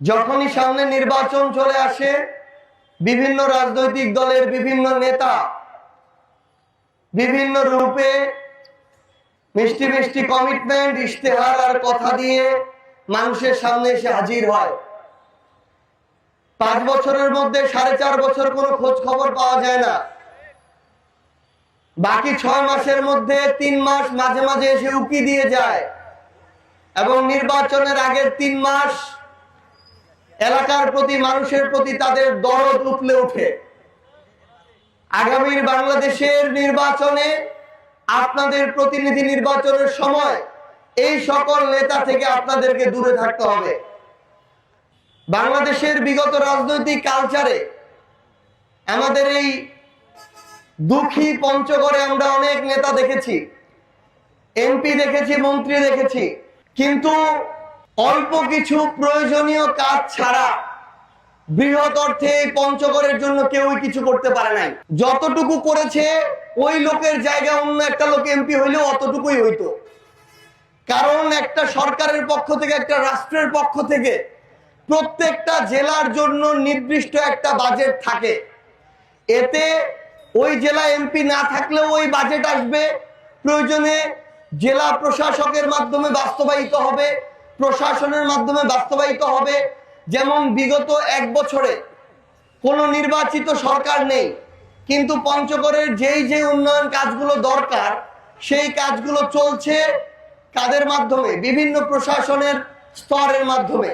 যখনই সামনে নির্বাচন চলে আসে, বিভিন্ন রাজনৈতিক দলের বিভিন্ন নেতা বিভিন্ন রূপে মিষ্টি মিষ্টি কমিটমেন্ট ইশতেহার আর কথা দিয়ে মানুষের সামনে এসে হাজির হয়। পাঁচ বছরের মধ্যে সাড়ে চার বছর কোনো খোঁজ খবর পাওয়া যায় না। বাকি ছয় মাসের মধ্যে তিন মাস মাঝে মাঝে এসে উকি দিয়ে যায়। এবং নির্বাচনের আগের তিন মাস এলাকার প্রতি, মানুষের প্রতি তাদের দরদ উঠলে ওঠে। আগামীর বাংলাদেশের নির্বাচনে আপনাদের প্রতিনিধি নির্বাচনের সময় এই সকল নেতা থেকে আপনাদেরকে দূরে থাকতে হবে। বাংলাদেশের বিগত রাজনৈতিক কালচারে আমাদের এই দুঃখী পঞ্চগড়ে আমরা অনেক নেতা দেখেছি। এমপি দেখেছি, মন্ত্রী দেখেছি। কিন্তু অল্প কিছু প্রয়োজনীয় কাজ ছাড়া বৃহৎ অর্থে পঞ্চগড়ের জন্য কেউই কিছু করতে পারে নাই। যতটুকু করেছে ওই লোকের জায়গায় অন্য একটা লোক এমপি হইলেও অতটুকুই হইতো। কারণ একটা সরকারের পক্ষ থেকে, একটা রাষ্ট্রের পক্ষ থেকে প্রত্যেকটা জেলার জন্য নির্দিষ্ট একটা বাজেট থাকে। এতে ওই জেলা এমপি না থাকলেও ওই বাজেট আসবে। প্রয়োজনে জেলা প্রশাসকের মাধ্যমে বাস্তবায়িত হবে। প্রশাসনের মাধ্যমে বাস্তবায়িত হবে। যেমন বিগত এক বছরে কোনো নির্বাচিত সরকার নেই, কিন্তু পঞ্চগড়ের যেই যে উন্নয়ন কাজগুলো দরকার, সেই কাজগুলো চলছে কাদের মাধ্যমে? বিভিন্ন প্রশাসনের স্তরের মাধ্যমে।